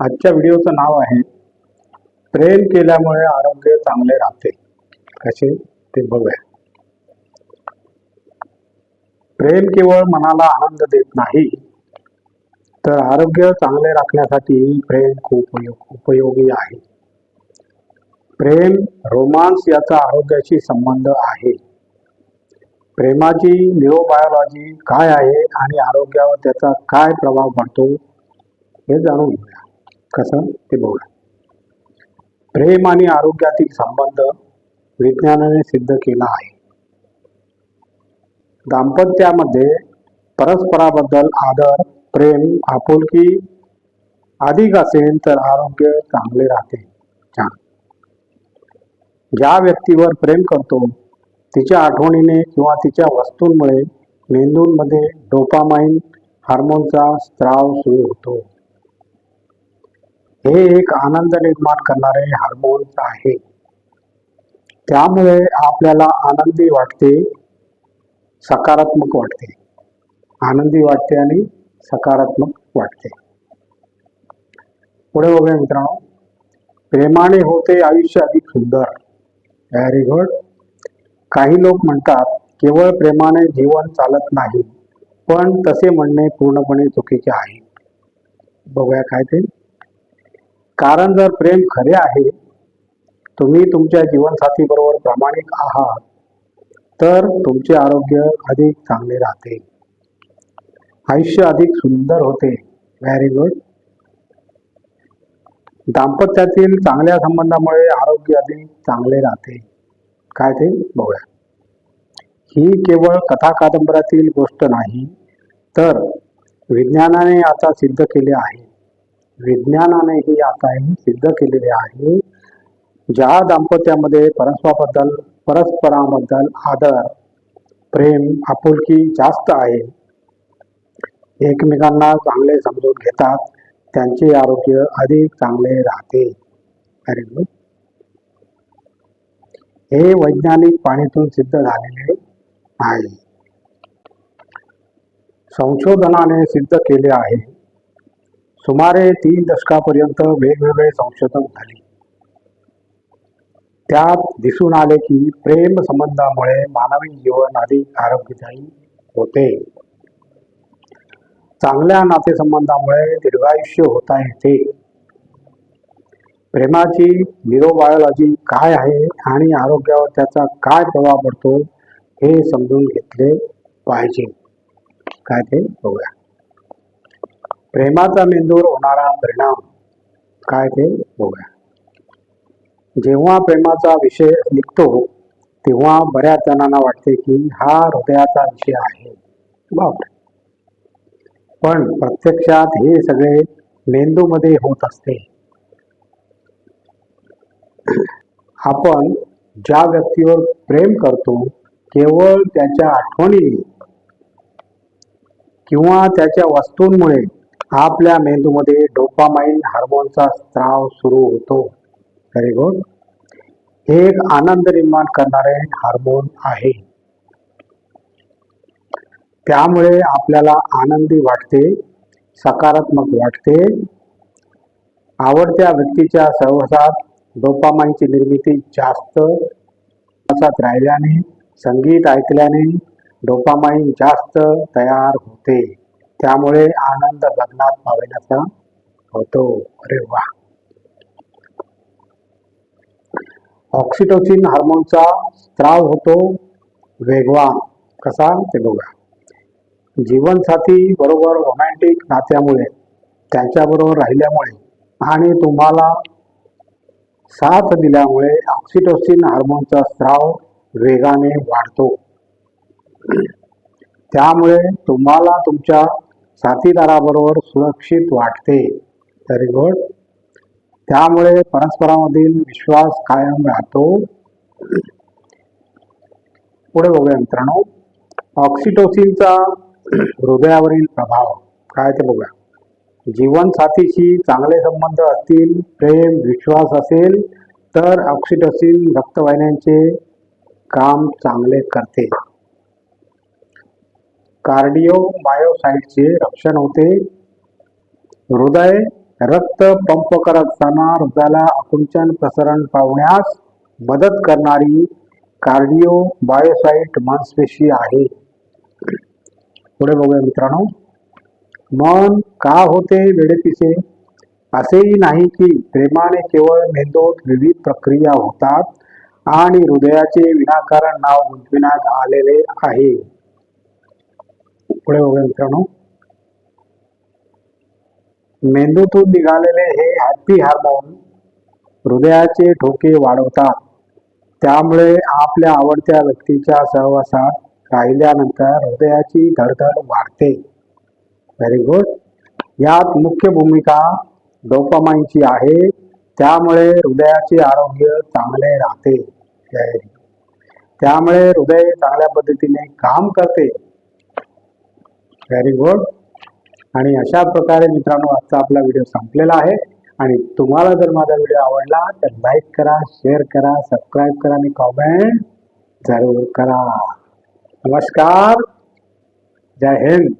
आजच्या व्हिडिओचं नाव आहे प्रेम केल्यामुळे आरोग्य चांगले राहते. कसे? ते बघूया. प्रेम केवळ मनाला आनंद देत नाही तर आरोग्य चांगले राखण्यासाठी प्रेम खूप उपयोग- उपयोगी आहे. प्रेम रोमांस याचा आरोग्याशी संबंध आहे. प्रेमाची न्यूरोबायोलॉजी काय आहे आणि आरोग्यावर त्याचा काय प्रभाव पडतो हे जाणून घेऊया. कसं ते बघूया. प्रेम आणि आरोग्यातील संबंध विज्ञानाने सिद्ध केला आहे. दाम्पत्यामध्ये परस्पराबद्दल आदर प्रेम आपुलकी अधिक असेल तर आरोग्य चांगले राहते. छान. ज्या व्यक्तीवर प्रेम करतो तिच्या आठवणीने किंवा तिच्या वस्तूंमुळे मेंदूंमध्ये डोपामाइन हार्मोनचा स्त्राव सुरू होतो. हे एक आनंद निर्माण करणारे हार्मोन्स आहे. त्यामुळे आपल्याला आनंदी वाटते सकारात्मक वाटते. आनंदी वाटते आणि सकारात्मक वाटते. पुढे बघूया मित्रांनो. प्रेमाने होते आयुष्य अधिक सुंदर. व्हेरी गुड काही लोक म्हणतात केवळ प्रेमाने जीवन चालत नाही पण तसे म्हणणे पूर्णपणे चुकीचे आहे. बघूया काय ते. कारण जर प्रेम खरे आहे तुम्ही तुमच्या जीवनसाथीबरोबर प्रामाणिक आहात तर तुमचे आरोग्य अधिक चांगले राहते. आयुष्य अधिक सुंदर होते. व्हेरी गुड दाम्पत्यातील चांगल्या संबंधामुळे आरोग्य अधिक चांगले राहते. काय ते? बघूया. ही केवळ कथा कादंबऱ्यातील गोष्ट नाही तर विज्ञानाने आता सिद्ध केले आहे. विज्ञानानेही आता सिद्ध केलेले आहे. ज्या दाम्पत्यामध्ये परस्पराबद्दल परस्पराबद्दल आदर प्रेम आपुलकी जास्त आहे एकमेकांना चांगले समजून घेतात त्यांचे आरोग्य अधिक चांगले राहते. अरे हे वैज्ञानिक पाणीतून सिद्ध झालेले आहे. संशोधनाने सिद्ध केले आहे. सुमारे तीन दशकापर्यंत वेगवेगळे संशोधन झाले. त्यात दिसून आले की प्रेम संबंधामुळे मानवी जीवन अधिक आरोग्यदायी होते. चांगल्या नातेसंबंधामुळे दीर्घायुष्य होता येते. प्रेमाची न्यूरोबायोलॉजी काय आहे आणि आरोग्यावर त्याचा काय प्रभाव पडतो हे समजून घेतले पाहिजे. काय ते बघूया. प्रेमाचा मेंदूवर होणारा परिणाम काय ते बघूया. जेव्हा प्रेमाचा विषय निघतो तेव्हा बऱ्याच जणांना वाटते की हा हृदयाचा विषय आहे. बापरे. पण प्रत्यक्षात हे सगळे मेंदूमध्ये होत असते. आपण ज्या व्यक्तीवर प्रेम करतो केवळ त्याच्या आठवणीने किंवा त्याच्या वस्तूंमुळे आपल्या मेंदूमध्ये डोपामाइन हार्मोनचा स्त्राव सुरू होतो. व्हेरी गुड हे एक आनंद निर्माण करणारे हार्मोन आहे. त्यामुळे आपल्याला आनंदी वाटते सकारात्मक वाटते. आवडत्या व्यक्तीच्या सहवासात डोपामाइनची निर्मिती जास्त राहिल्याने संगीत ऐकल्याने डोपामाइन जास्त तयार होते. त्यामुळे आनंद गगनात मावेनाचा होतो. अरे वा. ऑक्सिटोसिन हार्मोनचा स्त्राव होतो वेगवान कसा? ते बघा. जीवनसाथी बरोबर रोमॅन्टिक नात्यामुळे त्याच्याबरोबर राहिल्यामुळे आणि तुम्हाला साथ दिल्यामुळे ऑक्सिटोसिन हार्मोनचा स्त्राव वेगाने वाढतो. त्यामुळे तुम्हाला तुमच्या साथीदाराबरोबर सुरक्षित वाटते. व्हेरी गुड त्यामुळे परस्परामधील विश्वास कायम राहतो. पुढे बघूया मित्रांनो. ऑक्सिटोसिनचा हृदयावरील प्रभाव काय ते बघूया. जीवनसाथीशी चांगले संबंध असतील प्रेम विश्वास असेल तर ऑक्सिटोसिन रक्तवाहिन्यांचे काम चांगले करते. कार्डिओमायोसाइटचे रक्षण होते. हृदय रक्त पंप करत असताना हृदयाला आकुंचन प्रसरण पावण्यास मदत करणारी कार्डिओ बायोसाईट मांसपेशी आहे. पुढे बघूया मित्रांनो. मन का होते वेडेपिसे असेही नाही की प्रेमाने केवळ मेंदूत विविध प्रक्रिया होतात आणि हृदयाचे विनाकारण नाव गुंतविण्यात आलेले आहे. पुढे बघूया मित्रांनो. मेंदूतून निघालेले हे हॅपी हार्मोन हृदयाचे ठोके वाढवतात. त्यामुळे आपल्या आवडत्या व्यक्तीच्या सहवासात राहिल्यानंतर हृदयाची धडधड वाढते. व्हेरी गुड यात मुख्य भूमिका डोपामाइनची आहे. त्यामुळे हृदयाचे आरोग्य चांगले राहते. त्यामुळे हृदय चांगल्या पद्धतीने काम करते. व्हेरी गुड आणि अशा प्रकारे मित्रांनो आजचा आपला व्हिडिओ संपलेला आहे. आणि तुम्हाला जर माझा व्हिडिओ आवडला तर लाईक करा शेअर करा सबस्क्राईब करा आणि कॉमेंट जरूर करा. नमस्कार. जय हिंद.